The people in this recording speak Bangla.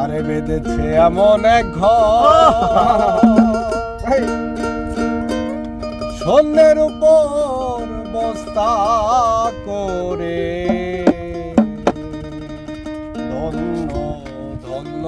আরে বেঁধেছে এমন এক ঘর। সন্ধ্যের উপর বস্তা করে। ধন্য ধন্য